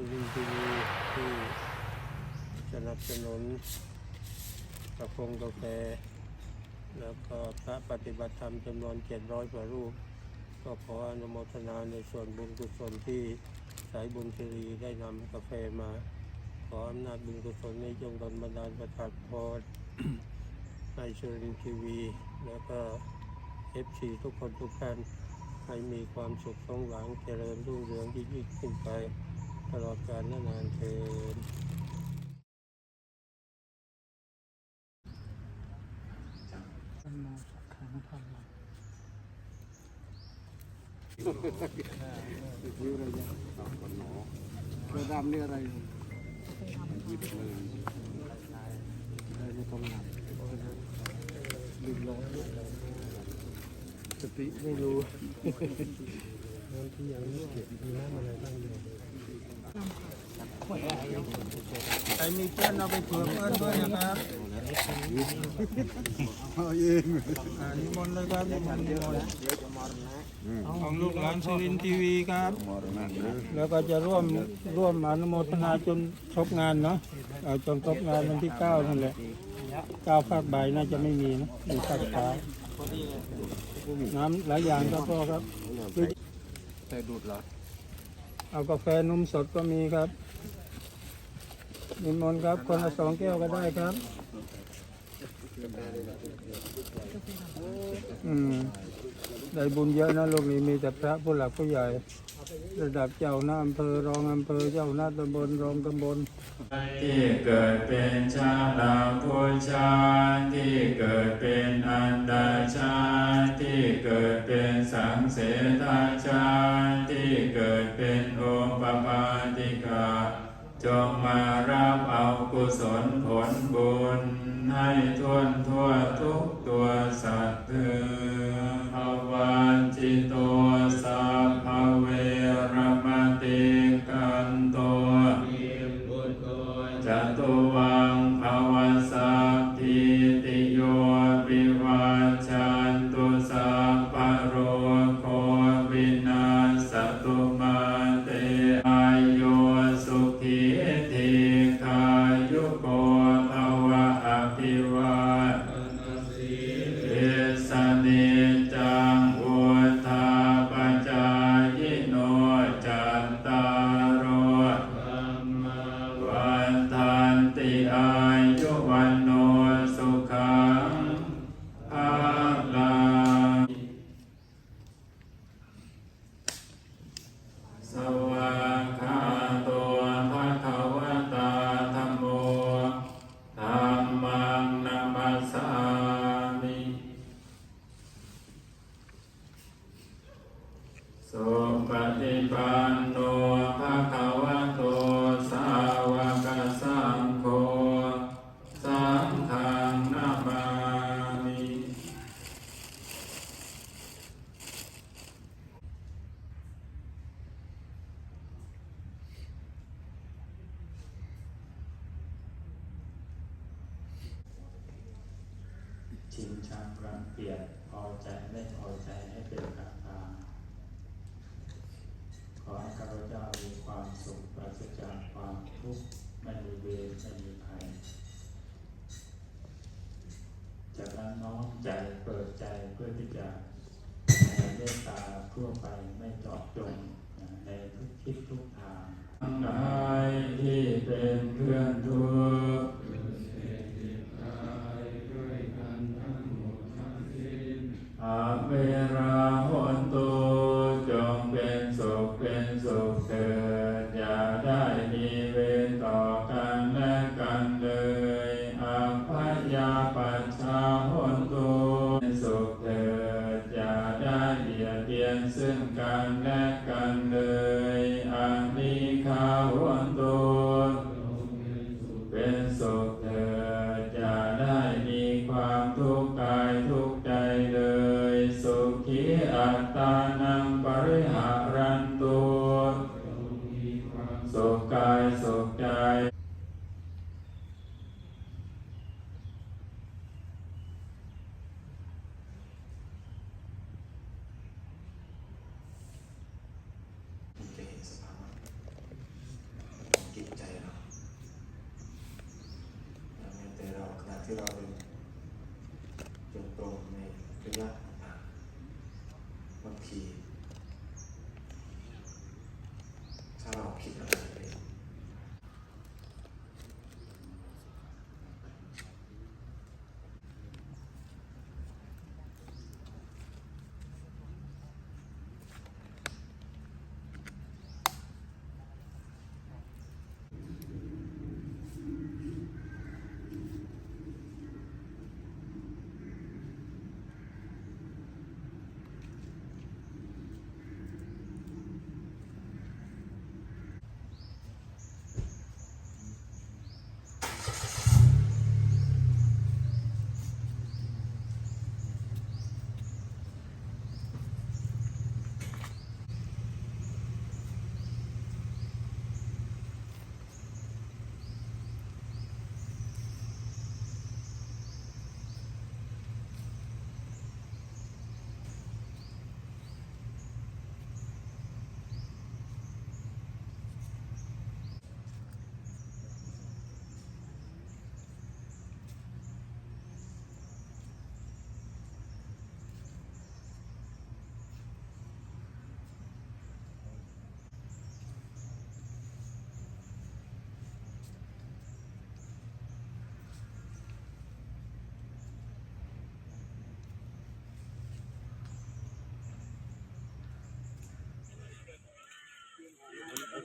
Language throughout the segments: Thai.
สุรินทร์ทีวีที่สนับสนุนกาแฟกาแฟ แล้วก็พระปฏิบัติธรรมจำนวนเจ็ดร้อยกว่ารูป ก็ขออนุโมทนาในส่วนบุญกุศลที่สายบุญชรีได้นำกาแฟมา ขออำนาจบุญกุศลในจงดลบันดาลประทานพรให้สุรินทร์ทีวี แล้วก็เอฟซีทุกคนทุกท่านให้มีความสุขสมหวังเจริญรุ่งเรืองยิ่งขึ้นไป ตลอดกาลนานเทอญธัมโมสังฆังธัมโมยิ้วอะไรเนี่ยตอบกันหนอเสื้อดำนี่อะไรยิบเลยได้ไม่ต้องหนักลืมร้อยสติไม่รู้น้ำที่ยังไม่เก็บมีน้ำอะไรบ้างอยู่ ใครมีเพื่อนเอาไปเผื่อเพื่อนด้วยนะครับเอาเองนิมนต์เลยครับนิมนต์นิมนต์ของลูกหลานสุรินทีวีครับ แล้วก็จะร่วมร่วมอนุโมทนาจนครบงานเนาะเอาจนครบงานวันที่เก้านั่นแหละเก้าภาคบ่ายน่าจะไม่มีนะมีภาคเช้าน้ำหลายอย่างครับพ่อครับแต่ดูดเหรอเอากาแฟนมสดก็มีครับ นิมนต์ครับ คนละสองแก้วก็ได้ครับ อืม ได้บุญเยอะนะลูกนี้มีแต่พระผู้หลักผู้ใหญ่ ระดับเจ้าหน้าอำเภอรองอำเภอเจ้าหน้าตำบลรองตำบล ที่เกิดเป็นชาลาภูชาที่เกิดเป็นอันดาชาที่เกิดเป็นสังเสทาชาที่เกิดเป็นโอปปาติกาจงมารา กุศลผลบุญให้ท่วน สุปฏิปันโนภะคะวะโตสาวกสังโฆสังฆังนามามิชินชังรังเกียจพอใจไม่พอใจให้เป็นกลางกลางขอให้ข้าพเจ้ามีความสุขปราศจากความทุกข์ไม่มีเวรไม่มีภัยจากนั้นน้อมใจเปิดใจเพื่อที่จะให้ เมตตาทั่วไปไม่เจาะจงในทุกทิศทุกทางทั้งหลายที่เป็นเพื่อนทุกข์อาเวราหนตุจงเป็นสุขเป็นสุขเถิดอย่าได้มีเวรต่อกันและกันเลยอาพยาปัชชาหนตุเป็นสุขเถิดอ ได้เบียดเบียนซึ่งกันและกันเลยอันิคาวนตุเป็นสุขเถิดอย่าได้มีความทุกข์กายทุกข์ใจเลย สุขีอัตตา Yeah.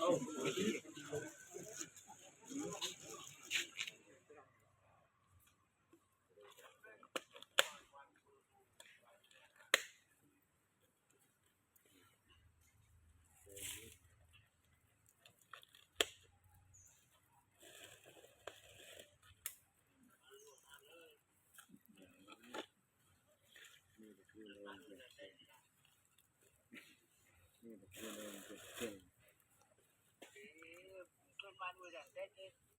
Oh, นี่